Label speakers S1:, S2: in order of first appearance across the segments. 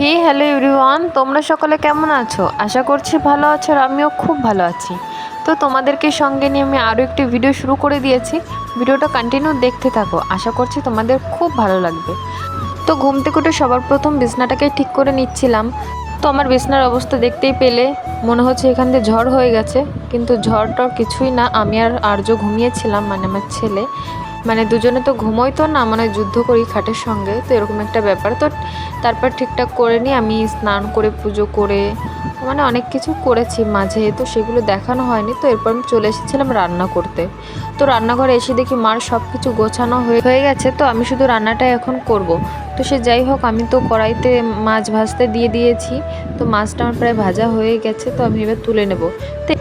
S1: হে, hello everyone, তোমরা সকলে কেমন আছো? আশা করছি ভালো আছো আর আমিও খুব ভালো আছি। তো তোমাদেরকে সঙ্গে নিয়ে আমি আরও একটি ভিডিও শুরু করে দিয়েছি। ভিডিওটা কন্টিনিউ দেখতে থাকো। আশা করছি তোমাদের খুব ভালো লাগবে। তো ঘুম থেকে উঠে সবার প্রথম বিছনাটাকে ঠিক করে নিচ্ছিলাম। তো আমার বিছনার অবস্থা দেখতেই পেলে। মনে হচ্ছে এখান দিয়ে ঝড় হয়ে গেছে। কিন্তু ঝড়টার কিছুই না। আমি আর আর্য ঘুমিয়েছিলাম মানে আমার ছেলে। মানে দুজনে তো ঘুমোই তো না মানে যুদ্ধ করি খাটের সঙ্গে, তো এরকম একটা ব্যাপার। তো তারপর ঠিকঠাক করে নিই আমি স্নান করে, পুজো করে মানে অনেক কিছু করেছি মাঝে, তো সেগুলো দেখানো হয়নি, তো এরপর আমি চলে এসেছিলাম রান্না করতে। তো রান্নাঘরে এসে দেখি মার সব কিছু গোছানো হয়ে হয়ে গেছে, তো আমি শুধু রান্নাটাই এখন করব। তো সে যাই হোক, আমি তো কড়াইতে মাছ ভাজতে দিয়ে দিয়েছি। তো মাছটা আমার প্রায় ভাজা হয়ে গেছে, তো আমি এবার তুলে নেব।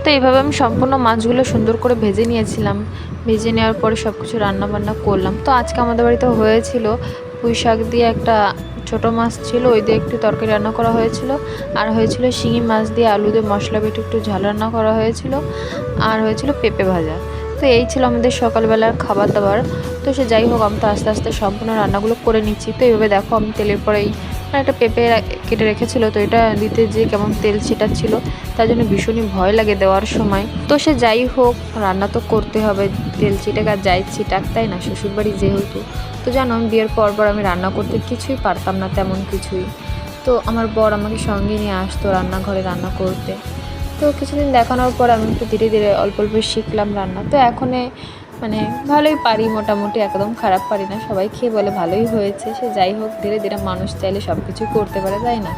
S1: তো এইভাবে আমি সম্পূর্ণ মাছগুলো সুন্দর করে ভেজে নিয়েছিলাম। ভেজে নেওয়ার পরে সব কিছু রান্না বান্না করলাম। তো আজকে আমাদের বাড়িতে হয়েছিল পুঁই শাক দিয়ে একটা ছোট মাছ ছিল, ওই দিয়ে একটু তরকারি রান্না করা হয়েছিল। আর হয়েছিল শিঙি মাছ দিয়ে আলু দিয়ে মশলা বেটে একটু ঝাল রান্না করা হয়েছিল। আর হয়েছিল পেঁপে ভাজা। তো এই ছিল আমাদের সকালবেলার খাবার দাবার তো সে যাই হোক, আমি তো আস্তে আস্তে সম্পূর্ণ রান্নাগুলো করে নিচ্ছি। তো এইভাবে দেখো, আমি তেলের পরেই মানে একটা পেঁপে কেটে রেখেছিল। তো এটা দিতে যে কেমন তেল ছিটাচ্ছিল, তার জন্য ভীষণই ভয় লাগে দেওয়ার সময়। তো সে যাই হোক, রান্না তো করতে হবে, তেল ছিটাক আর যাই ছিটাক, তাই না? শ্বশুরবাড়ি যেহেতু। তো জানো আমি বিয়ের পর পর আমি রান্না করতে কিছুই পারতাম না তেমন কিছুই। তো আমার বর আমাকে সঙ্গে নিয়ে আসতো রান্নাঘরে রান্না করতে। তো কিছুদিন দেখানোর পর আমি একটু ধীরে ধীরে অল্প অল্প শিখলাম রান্না। তো এখনে মানে ভালোই পারি মোটামুটি, একদম খারাপ পারি না। সবাই খেয়ে বলে ভালোই হয়েছে। সে যাই হোক, ধীরে ধীরে মানুষ চাইলে সব কিছু করতে পারে, তাই না?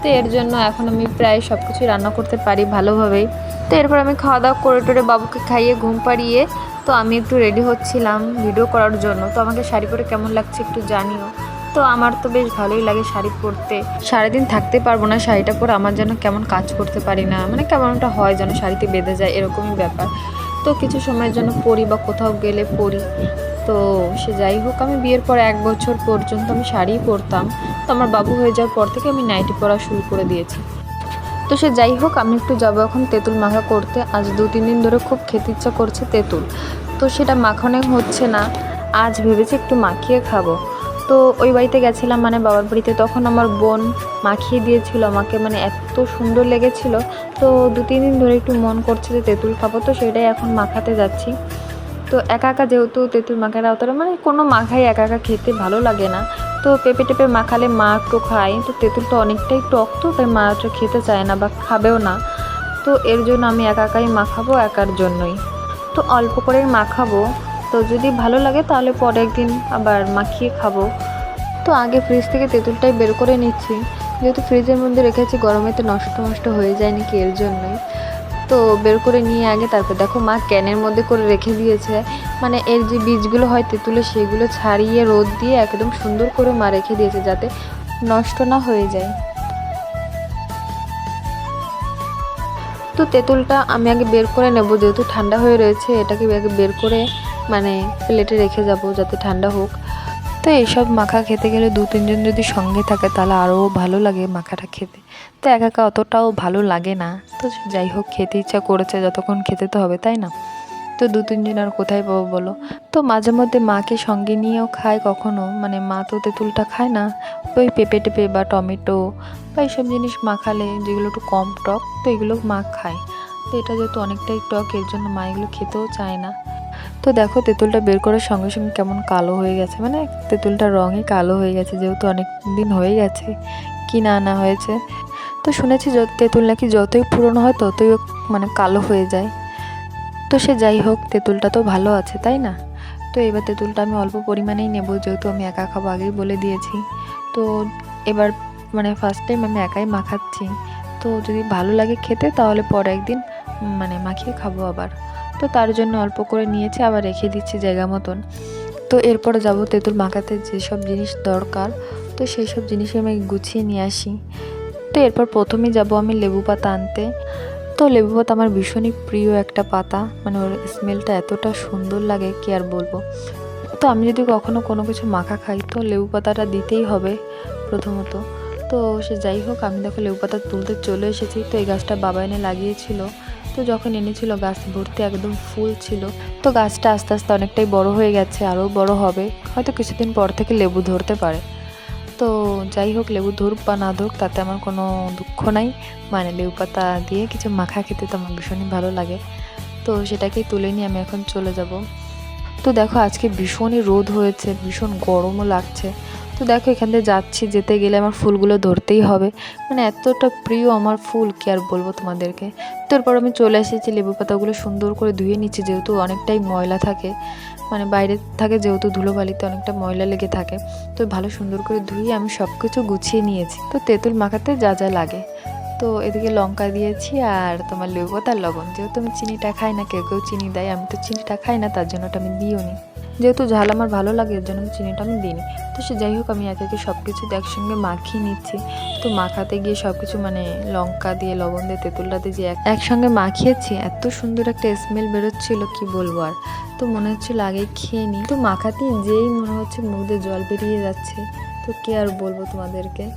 S1: তো এর জন্য এখন আমি প্রায় সব কিছুই রান্না করতে পারি ভালোভাবেই। তো এরপর আমি খাওয়া দাওয়া করে টোরে বাবুকে খাইয়ে ঘুম পাড়িয়ে, তো আমি একটু রেডি হচ্ছিলাম ভিডিও করার জন্য। তো আমাকে শাড়ি পরে কেমন লাগছে একটু জানিও। তো আমার তো বেশ ভালোই লাগে শাড়ি পরতে। সারাদিন থাকতে পারব না শাড়িটা পরে আমার যেন কেমন কাজ করতে পারি না মানে কেমন একটা হয় যেন শাড়িতে বেঁধে যায় এরকমই ব্যাপার। তো কিছু সময়ের জন্য পরি বা কোথাও গেলে পরি। তো সে যাই হোক, আমি বিয়ের পর এক বছর পর্যন্ত আমি শাড়িই পরতাম। তো আমার বাবু হয়ে যাওয়ার পর থেকে আমি নাইটি পরা শুরু করে দিয়েছি। তো সে যাই হোক, আমি একটু যাব এখন তেঁতুল মাখা করতে। আজ দু তিন দিন ধরে খুব খেতে ইচ্ছা করছে তেঁতুল। তো সেটা মাখানো হচ্ছে না। আজ ভেবেছি একটু মাখিয়ে খাব। তো ওই বাড়িতে গেছিলাম মানে বাবার বাড়িতে। তখন আমার বোন মাখিয়ে দিয়েছিল আমাকে মানে এত সুন্দর লেগেছিল। তো দু, তিন দিন ধরে একটু মন করছে যে তেঁতুল খাব, তো সেটাই এখন মাখাতে যাচ্ছি। তো একা একা যেহেতু তেঁতুল মাখার আওতারা মানে কোনো মাখাই একা একা খেতে ভালো লাগে না। তো পেঁপে টেপে মাখালে মা একটু খায়, তো তেঁতুলটা অনেকটাই টক তো, তাই মা ওটা খেতে চায় না বা খাবেও না। তো এর জন্য আমি একা একাই মাখাবো একার জন্যই। তো অল্প করেই মাখাবো তো যদি ভালো লাগে তাহলে পরে একদিন আবার মাখিয়ে খাব। তো আগে ফ্রিজ থেকে তেঁতুলটাই বের করে নিচ্ছি। যেহেতু ফ্রিজের মধ্যে রেখেছি গরমেতে নষ্ট নষ্ট হয়ে যায় নাকি এর জন্যই তো বের করে নিয়ে আগে তারপর দেখো মা ক্যানের মধ্যে করে রেখে দিয়েছে। মানে এর যে বীজগুলো হয় তেঁতুলে, সেগুলো ছাড়িয়ে রোদ দিয়ে একদম সুন্দর করে মা রেখে দিয়েছে যাতে নষ্ট না হয়ে যায়। তো তেঁতুলটা আমি আগে বের করে নেব, যেহেতু ঠান্ডা হয়ে রয়েছে, এটাকে আগে বের করে মানে প্লেটে রেখে যাব যাতে ঠান্ডা হোক। তো এইসব মাখা খেতে গেলে দু তিনজন যদি সঙ্গে থাকে, তাহলে আরও ভালো লাগে মাখাটা খেতে। তো একা একা অতটাও ভালো লাগে না। তো যাই হোক, খেতে ইচ্ছা করেছে, যতক্ষণ খেতে তো হবে, তাই না? তো দু তিনজন আর কোথায় পাবো বলো? তো মাঝে মধ্যে মাকে সঙ্গে নিয়েও খায় কখনো মানে মা তো তেঁতুলটা খায় না। ওই পেঁপে টেপে বা টমেটো বা এইসব জিনিস মাখালে যেগুলো একটু কম টক, তো এগুলো মা খায়। তো এটা যেহেতু অনেকটাই টক, এর জন্য মা এগুলো খেতেও চায় না। তো দেখো তেঁতুলটা বের করার সঙ্গে সঙ্গে কেমন কালো হয়ে গেছে। মানে তেঁতুলটার রঙই কালো হয়ে গেছে, যেহেতু অনেক দিন হয়ে গেছে কিনে আনা হয়েছে। তো শুনেছি তেঁতুল নাকি যতই পুরনো হয় ততই মানে কালো হয়ে যায়। তো সে যাই হোক, তেঁতুলটা তো ভালো আছে, তাই না? তো এবার তেঁতুলটা আমি অল্প পরিমাণেই নেব, যেহেতু আমি একা খাব, আগেই বলে দিয়েছি। তো এবার মানে ফার্স্ট টাইম আমি একাই মাখাচ্ছি। তো যদি ভালো লাগে খেতে, তাহলে পরে একদিন মানে মাখিয়ে খাব আবার। তো তার জন্য অল্প করে নিয়েছি, আবার রেখে দিচ্ছি জায়গা মতন। তো এরপর যাব তেঁতুল মাখাতে যেসব জিনিস দরকার, তো সেই সব জিনিসই আমি গুছিয়ে নিয়ে আসি। তো এরপর প্রথমেই যাব আমি লেবু পাতা আনতে। তো লেবু পাতা আমার ভীষণই প্রিয় একটা পাতা। মানে ওর স্মেলটা এতটা সুন্দর লাগে কি আর বলব। তো আমি যদি কখনো কোনো কিছু মাখা খাই, তো লেবু পাতাটা দিতেই হবে প্রথমত। তো সে যাই হোক, আমি দেখো লেবু পাতা তুলতে চলে এসেছি। তো এই গাছটা বাবা এনে লাগিয়েছিল। তো যখন এনেছিল, গাছ ভর্তি একদম ফুল ছিল। তো গাছটা আস্তে আস্তে অনেকটাই বড় হয়ে গেছে, আরও বড় হবে। হয়তো কিছুদিন পর থেকে লেবু ধরতে পারে।
S2: তো যাই হোক, লেবু ধরুক বা না ধরুক, তাতে আমার কোনো দুঃখ নাই। মানে লেবু পাতা দিয়ে কিছু মাখা খেতে তো আমার ভীষণই ভালো লাগে। তো সেটাকেই তুলে নিয়ে আমি এখন চলে যাব। তো দেখো, আজকে ভীষণই রোদ হয়েছে, ভীষণ গরমও লাগছে। তো দেখো, এখান দিয়ে যাচ্ছি, যেতে গেলে আমার ফুলগুলো ধরতেই হবে। মানে এতটা প্রিয় আমার ফুল, কি আর বলব তোমাদেরকে? তো এরপর আমি চলে এসেছি, লেবু পাতাগুলো সুন্দর করে ধুয়ে নিচ্ছি, যেহেতু অনেকটাই ময়লা থাকে। মানে বাইরে থাকে, যেহেতু ধুলোবালিতে অনেকটা ময়লা লেগে থাকে। তো ভালো সুন্দর করে ধুয়ে আমি সব কিছু গুছিয়ে নিয়েছি। তো তেঁতুল মাখাতে যা যা লাগে। তো এদিকে লঙ্কা দিয়েছি আর তোমার লেবু পাতার লবণ। যেহেতু আমি চিনিটা খাই না, কেউ কেউ চিনি দেয়, আমি তো চিনিটা খাই না, তার জন্য ওটা আমি দিও নি যেহেতু ঝাল আমার ভালো লাগে, এর জন্য চিনিটা আমি দিইনি। তো সে যাই হোক, আমি একে একে সব কিছু একসঙ্গে মাখিয়ে নিচ্ছি। তো মাখাতে গিয়ে সব কিছু মানে লঙ্কা দিয়ে, লবণ দিয়ে, তেঁতুলটা দিয়ে যে এক- একসঙ্গে মাখিয়েছি, এত সুন্দর একটা স্মেল বেরোচ্ছিল, কি বলব আর। তো মনে হচ্ছিল আগে খেয়ে নিই। তো মাখাতেই যেই মনে হচ্ছে মুখ দিয়ে জল বেরিয়ে যাচ্ছে। তো কে আর বলব তোমাদেরকে?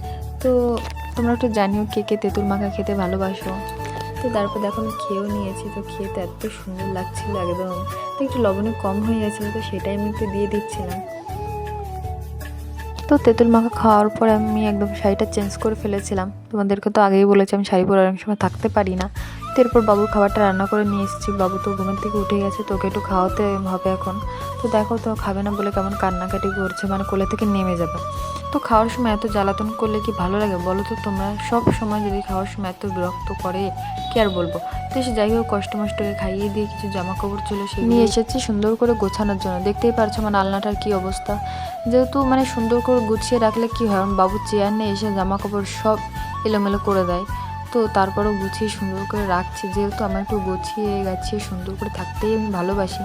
S2: তো তোমরা একটু জানিও কে কে তেঁতুল মাখা খেতে ভালোবাসো। তো তারপর দেখো আমি খেয়েও নিয়েছি, তো খেতে এত সুন্দর লাগছিল একদম। তো একটু লবণে কম হয়ে গেছিল, তো সেটাই আমি একটু দিয়ে দিচ্ছিলাম। তো তেঁতুল মাখা খাওয়ার পর আমি একদম শাড়িটা চেঞ্জ করে ফেলেছিলাম। তোমাদেরকে তো আগেই বলেছি, আমি শাড়ি পরে অনেক সময় থাকতে পারি না। তো এরপর বাবুর খাবারটা রান্না করে নিয়ে এসেছি। বাবু তো ঘুমের থেকে উঠে গেছে, তোকে একটু খাওয়াতে হবে এখন। তো দেখো তো খাবে না বলে কেমন কান্নাকাটি করছে মানে কোলে থেকে নেমে যাবে। তো খাওয়ার সময় এত জ্বালাতন করলে কি ভালো লাগে? বলো তো তোমরা। সব সময় যদি খাওয়ার সময় এত বিরক্ত করে, কি আর বলব? তো সে যাই হোক, কষ্ট মষ্টকে খাইয়ে দিয়ে কিছু জামা কাপড় ছিল সে নিয়ে এসেছি সুন্দর করে গোছানোর জন্য। দেখতেই পারছ আমার আলনাটার কি অবস্থা। যেহেতু মানে সুন্দর করে গুছিয়ে রাখলে কি হয়? বাবু চেয়ার নিয়ে এসে জামা কাপড় সব এলোমেলো করে দেয়। তো তারপরেও গুছিয়ে সুন্দর করে রাখছি। যেহেতু আমার একটু গুছিয়ে গাছিয়ে সুন্দর করে থাকতেই আমি ভালোবাসি।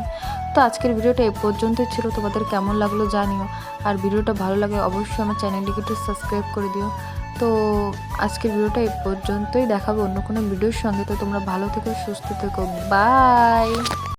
S2: তো আজকের ভিডিওটা এই পর্যন্তই ছিল। তোমাদের কেমন লাগল জানিও। আর ভিডিওটা ভালো লাগে অবশ্যই আমার চ্যানেলটিকে একটু সাবস্ক্রাইব করে দিও। তো আজকের ভিডিওটা এই পর্যন্তই। দেখাবো অন্য কোনো ভিডিওর সঙ্গে। তো তোমরা ভালো থেকো, সুস্থ থেকো। বাই